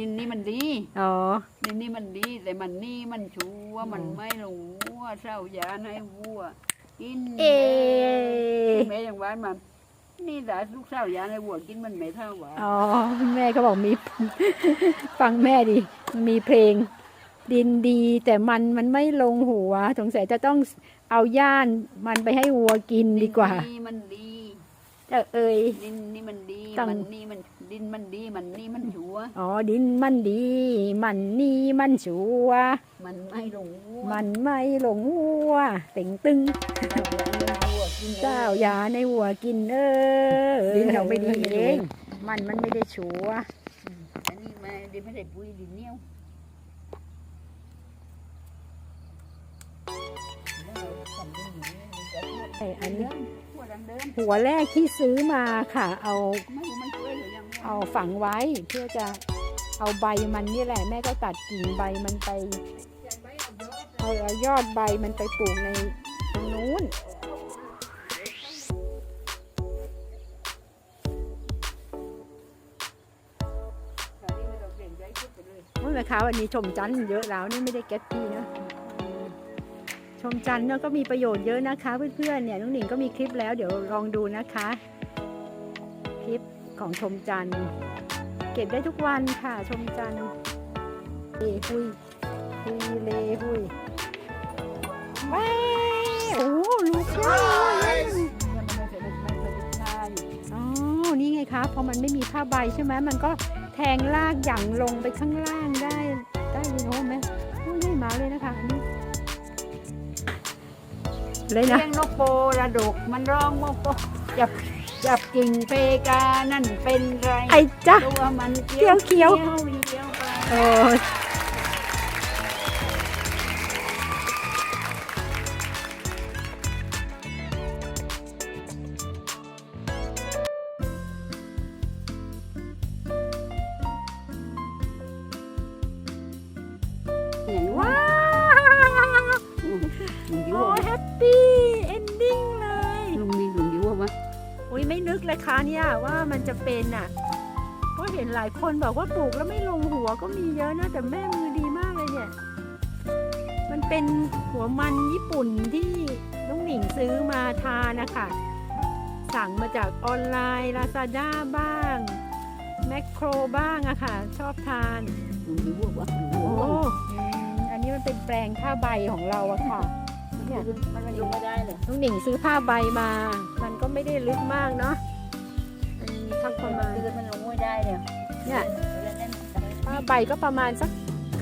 ดินนี่มันดี อ๋อ ดินนี่มันดีแต่มันนี่มันชัวมันไม่ลงวัวเศร้ายาให้วัวกินเอแม่ยังหวานมันนี่แต่ลูกเศร้ายาให้วัวกินมันไม่เท่าหวานอ๋อแม่ก็บอกมี ฟังแม่ดิมีเพลง ดินดี แต่มันมันไม่ลงหัวสงสัยจะต้องเอาย่านมันไปให้วัวกินดีกว่าดินนี่มันดีเออเอ้ยดินนี่มันดีต้องมันนี่มัน ดินมันดีมันนี่มันชัว อ๋อดินมันดี มันนี่มันชัวร์มันไม่ลงวัวมันไม่หลงวัวเต่งตึงเศร้ายาให้วัวกินเจ้ายาในวัวกินเออดินเราไม่ดีเอง มันมันไม่ได้ชัวร์อันนี้มาดินไม่ได้ปุ๋ยดินเหนียวแล้วเราทำดินอย่างนี้มันจะรวดไอ้อันนี้หัวดังเดิมหัวแรกที่ซื้อมาค่ะ เอาไม่ไม่ช่วยหรือยัง เอาฝังไว้เพื่อจะเอาใบมันนี่แหละแม่ก็ตัดกิ่งใบมันไป เอายอดใบมันไปปลูกในตรงนู้นนู่นแหละคะวันนี้ชมจันทร์เยอะแล้วนี่ไม่ได้เก็ตพีนะชมจันทร์เนี่ยก็มีประโยชน์เยอะนะคะ เพื่อนๆเนี่ยน้องหนิงก็มีคลิปแล้วเดี๋ยวลองดูนะคะ ของชมจันทร์ เก็บได้ทุกวันค่ะชมจันทร์เลหุยหุยเลหุยว้าโอ้ลูกใหญ่อ๋อ นี่ไงคะพอมันไม่มีผ้าใบใช่ไหมมันก็แทงรากหยั่งลงไปข้างล่างได้ได้ยินโอ้ไหมโอ้ยมาเลยนะคะนนี้เลยนะเลี้ยงนกโประดกมันร้องโมโกจับ จับกิ่งเพกานั่นเป็นไรไอ้จ้ะ ตัวมันเขียวเขียวเขียวไปโอ้ยว้าวลุงยิ้โอ้วแฮปปี้ ไม่นึกเลยค่ะเนี่ยว่ามันจะเป็นอะเพราะเห็นหลายคนบอกว่าปลูกแล้วไม่ลงหัวก็มีเยอะนะแต่แม่มือดีมากเลยเนี่ย มันเป็นหัวมันญี่ปุ่นที่น้องหนิงซื้อมาทานนะคะสั่งมาจากออนไลน์ Lazada บ้างแมคโครบ้างอะค่ะ ชอบทานลุงยิ้ววะโอ้อืมอันนี้มันเป็นแปลงผ้าใบของเราอะค่ะเนี่ยมันมันอยู่ไม่ได้เลย น้องหนิงซื้อผ้าใบมา มันก็ไม่ได้ลึกมากเนาะอันนี้ทักประมาณคือมันลงไม่ได้เลยเนี่ยผ้าใบก็ประมาณสัก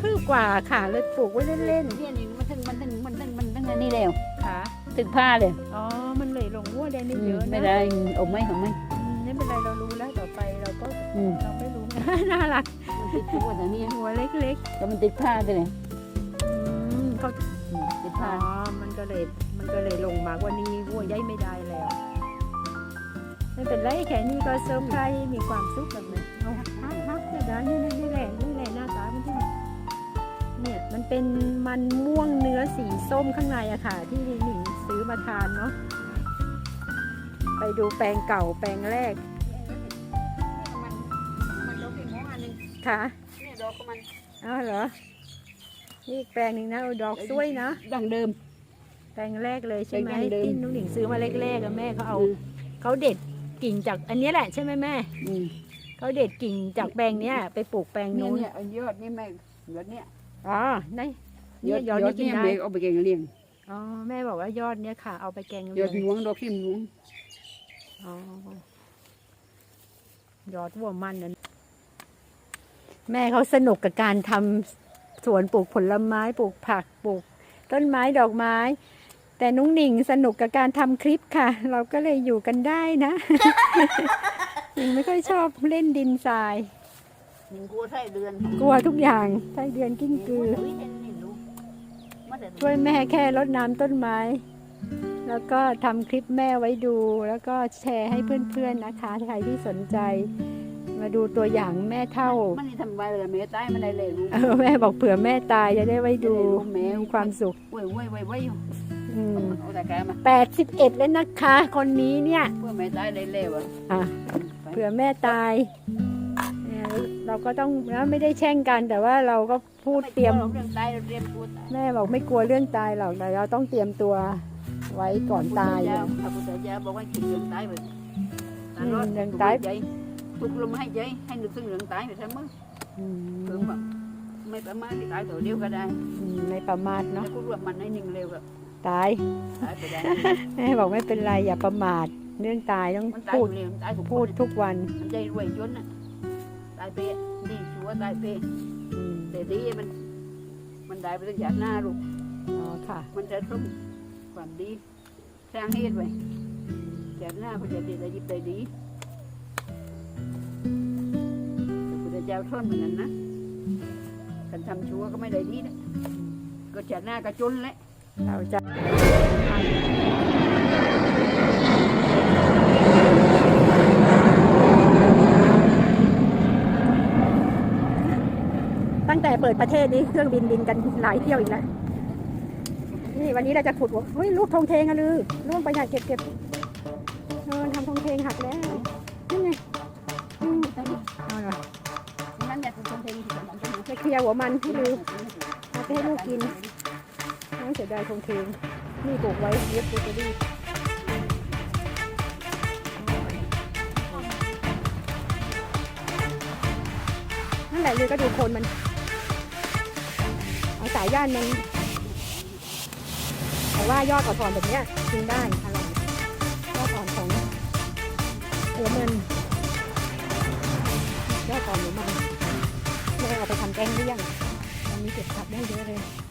คืบกว่าค่ะเลยปลูกไว้เล่นเนี่ยนี่มันถึงมันถึงมันถึงมันถึงอันนี้แล้วๆค่ะถึงผ้าเลยอ๋อมันเลยลงวัวได้ไม่เยอะนะไม่ได้อมไม่ของไม่อืมไม่เป็นไรเรารู้แล้วต่อไปเราก็อืมเราไม่รู้น่ารักมันติดตัวแต่เนี่ยหัวเล็กแต่มันติดผ้าด้วยเลยๆอืมเขาติดอ๋ผ้าอมันก็เลยมัน ก็เลยลงมาวันนี้วัวย้ายไม่ได้แล้วไม่เป็นไรแค่นี้ก็เซอร์ไพรส์มีความสุขแบบนี้เอาฮักฮักๆเนี่ยนะนี่นี่นี่แหละนี่แหละหน้าตามันที่นี่เนี่ยมันเป็นมันม่วงเนื้อสีส้มข้างในอะค่ะ ที่หนิงซื้อมาทานเนาะไปดูแปลงเก่าแปลงแรกมันมันดอกอีกหัวอันนึงค่ะเนี่ยดอกของมันอ้าวเหรอนี่อีกแปลงหนึ่งนะเอาดอกสวยนะดังเดิม แปลงแรกเลยใช่ไหมแปลงเดิม ที่นุ่งหนิงซื้อมาแรกๆอะแม่เขาเอาเขาเด็ดกิ่งจากอันเนี้ยแหละใช่ไหมแม่อืมเขาเด็ดกิ่งจากแปลงเนี้ยไปปลูกแปลงเนี่ยนู้นเนี่ยเอายอดนี่แม่ยอดเนี่ยอ๋อในยเนี่อยดยอดยอนี้ดกินเนี่ยได้แม่เอาไปแกงเลี้ยงอ๋อแม่บอกว่ายอดเนี้ยค่ะ เอาไปแกงยเลีอยดงหลวงดอกขิมหลวงอ๋อยอดวัวมันนั้นแม่เขาสนุกกับการทำสวนปลูกผลไม้ปลูกผักปลูก ต้นไม้ดอกไม้ แต่นุ้งหนิงสนุกกับการทำคลิปค่ะ เราก็เลยอยู่กันได้นะ หนิงไม่ค่อยชอบเล่นดินทราย หนึ่งกลัวไส้เดือนกลัวทุกอย่างไส้เดือนกิ้งกือ ช่วยแม่แค่รดน้ำต้นไม้ แล้วก็ทำคลิปแม่ไว้ดู แล้วก็แชร์ให้เพื่อนๆนะคะ ใครที่สนใจ มาดูตัวอย่างแม่เท่า มันนี่ทำไว้เลยแม่ตายมันได้เลยลูกเออแม่บอกเผื่อแม่ตายจะได้ไว้ดู มีความสุขเว้ยเว้ยเว้ยเว้ยอยู่อืม เอาแต่แกมาแปดสิบเอ็ดแล้วนะคะ คนนี้เนี่ย เพื่อแม่ตายได้เลยว่ะอะเผื่อแม่ตายเนี่ยเราก็ต้องนะไม่ได้แช่งกัน แต่ว่าเราก็พูดเตรียมไกลัวหอกเรื่องตายเราเตรียมตัวตายแม่บอกไม่กลัวเรื่องตายหรอกแต่เราต้องเตรียมตัวไว้ก่อนตายพระพุทธเจ้าบอกว่าคิดเรื่องตายไปอืมเรื่องตายใจทุกลมให้ใจให้นึกถึงเรื่องตายไปเสมออืมเพิ่งแบบไม่ประมาทที่ตายตัวเดียวก็ได้อืมไม่ประมาทแต่เนาะคุณว่ามันให้หนึ่งเร็วก็ ตายตายไปได้แม่บอกไม่เป็นไรอย่าประมาทเรื่องตายต้องมันตายพูดเร็วตายถูกพูดทุกวันมันใจรวยจนน่ะตายเปะดีชัวตายเปะอืมแต่ดีมัน มันได้ไปตั้งจากหน้าลูก อ๋อค่ะ มันจะต้องความดีสร้างเหตุไว้จากหน้าเขาจะดีได้ยิบได้ดีพระพุทธเจ้าท่อนเหมือนกันนะกันทำชั่วก็ไม่ได้ดีนะก็จากหน้าก็จนแหละ เราจะตั้งแต่เปิดประเทศนี้เครื่องบินบินกันหลายเที่ยวอีกแล้วนี่วันนี้เราจะขุดหัวเฮ้ยลูกธงเทงอะลือล่วงไปหักเก็บเก็บเออทำธงเทงหักแล้วนี่ไงอืมเอาเหรอนั่นแหละคือคนเพลงที่ผมทำไปเคลียร์หัวมันให้ลือเอาไปให้ลูกกินน้อง เสียดายธงเทงนี่ปลูกไว้เย็บปลูกไปดีนั่นแหละเลือก็ดูโคนมันเอาสายย่านมันแต่ว่ายอดอ่อนๆแบบนี้ยกินได้อร่อยยอดอ่อนของหัวมันยอดอ่อนหัวมันไม่ได้เอาไปทำแกงเลี่ยงวันนี้เก็บผักได้เยอะเลย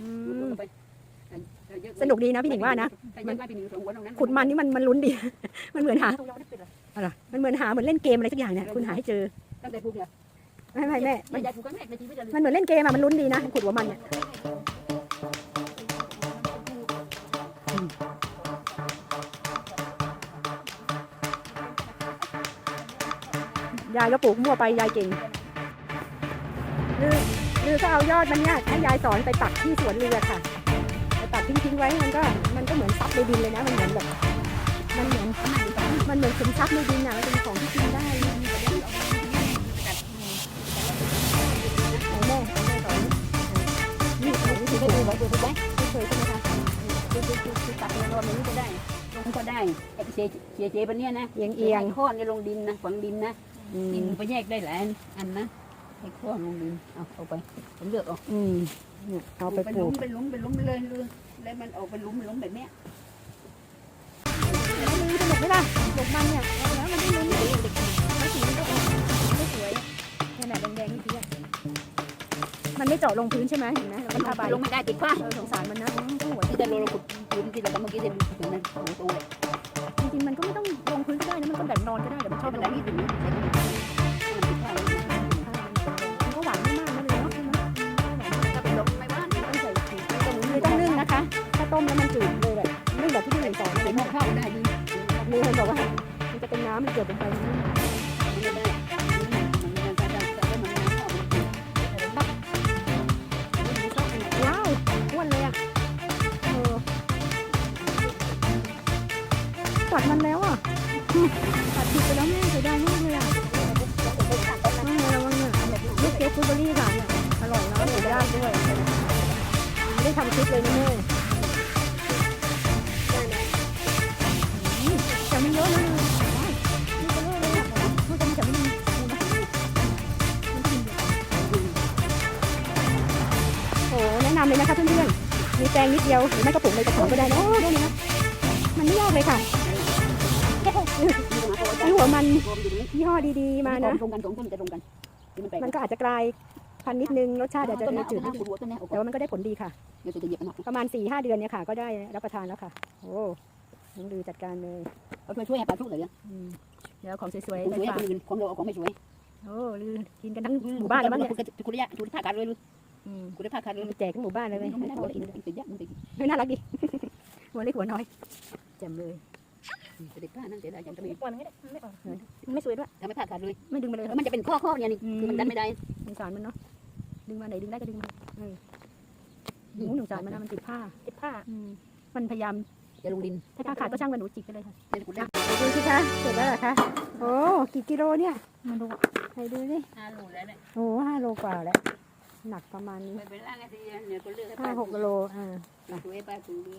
อืมสนุกดีนะพี่หนิงว่านะขุดมันนี่มันมันลุ้นดี มันเหมือนหาอะไรมันเหมือนหาเหมือนเล่นเกมอะไรสักอย่างเนี่ยคุณหาให้เจอตั้งแต่ปลูกเนี่ยไม่ไม่แม่ไม่ได้ปลูกครั้งแรกในชีวิตเลยมันเหมือนเล่นเกมอะมันลุ้นดีนะขุดหัวมันเนี่ยยายก็ปลูกมั่วไปยายเก่ง ลือก็เอายอดมันเนี่ยให้ยายสอนไปตักที่สวนเรือค่ะไปตักทิ้งๆไว้มันก็มันก็เหมือนซับในดินเลยนะมันเหมือนแบบมันเหมือนมันเหมือนขุมทรัพย์ในดินอะมันเป็นของที่กินได้ไหนแม่แม่สอนนี่อันนี้คือได้ปลูดูไว้ดูไว้ไม่เคยใช่ไหมคะคือคือคือคือตัดในรอบนี้ก็ได้ลงก็ได้เจเจเจปนเนี้ยนะเอียงเอียงข้อนในลงดินนะฝังดินนะดินไปแยกได้หลายอันนะ ไอ้ข้อนลงดินเอาเอาไปผมเลือกเอาอืมเนี่ยเอาไปปเป็นลูลุกมเป็นลุมเป็นลุมไปเลยเลยแล้วมันออกเป็นลุมเป็นลุมแบบเนี้ยแล้วมือสนุกไหมล่ะปลูกมันเนี่ยแล้วมันไม่ลุ้นเลยแล้วสีมันก็ออกไม่สวยขนาดแดงๆนี่ทีอะมันไม่เจาะลงพื้นใช่ไหมเห็นไหมเราก็ทาใบลงไม่ได้ติดฟ้าเออสงสารมันนะอืมก็หัวที่จะโรยขุดขุดที่เราทำเมื่อกี้จะถึงนั้นโอ้โหจริงๆมันก็ไม่ต้องลงพื้นก็ได้นะมันก็แบบนอนก็ได้แต่มันชชออบบมันมันไหนที่ถึงนี้มัน กดลงไปนไม่ได้แต่มันน้ำข้าวมันว้าวอ้วนเลยอะเออตัดมันแล้วอะตัดผิดไปแล้วแม่เสียดายมากเลยอะไม่ระวังเนี่ยลูกเค้กบลูเบอร์รี่ค่ะเนี่ยอร่อยเนาะหมูย่างด้วยไม่ได้ทำคลิปเลยนะแม่อ เลยนะคะเพื่อนๆ มีแปรงนิดเดียวหรือไม่ก็ปลูกในกระถางก็ได้นะโอ้ได้เลยนะ มันไม่ยากเลยค่ะซื้อหัวมันยี่ห้อดีๆมานะ ตรงกันตรงต้นจะตรงกันมันก็อาจจะกลายพันธุ์นิดนึงรสชาติอาจจะนจืจืดนิดนึงหัวต้นนี้แต่ว่ามันก็ได้ผลดีค่ะ ประมาณ4ี่ห้าเดือนเนี่ยค่ะ ก็ได้รับประทานแล้วค่ะ โอ้น้องลือจัดการเลยเอาช่วยช่วยปลาทุกเลยอืมเดี๋ยวของสวยๆสไปฝากคนอื่นคนเราเอาของไม่สวยโอ้ลือกินกันทั้งหมู่บ้านแล้วมั้งเนี่ยคุณระยะคุณผ้าขาดเลยอื มคุณได้ผ้าขาดเลยแจกทั้งหมู่บ้านเลยไหมไม่ให้ได้พบออกกิกินนติดยะมันติดไม่น่ารักดีหัวเล็กหัวน้อยแจ่มเลยติดผ้านั่นเสียดายจังจะมีไม่สวยด้วยทำให้ผ้าขาดเลยไม่ดึงมาเลยแล้วมันจะเป็นข้อข้อเนี่ยนี่คือมันดันไม่ได้สงสารมันเนาะดึงมาไหนดึงได้ก็ดึงมาเออหนูสงสารมันนะมันติดผ้าติดผ้าอืมมันพยายามจะลงดินถ้าป้าขาดก็ช่างมันหนูจิกไปเลยค่ะเป็นกุหลาบไหนดูสิคะเสร็จแล้วเหรอคะโอ้กี่กิโลเนี่ยมาดูไหนดูนี่ห้าโลแล้วเนี่ยโอ้ห้าโลกว่าแล้ว หนักประมาณนี้ไม่เป็นไรไงทีเนี่ยก็เลือกให้ห้าป้าหกโลอ่าดูให้ป้าดูดี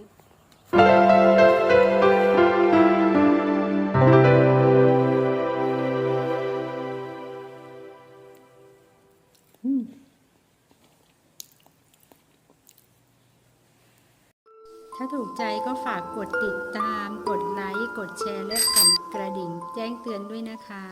ถ้าถูกใจก็ฝากกดติดตาม กดไลค์ กดแชร์ และสั่นกระดิ่งแจ้งเตือนด้วยนะคะ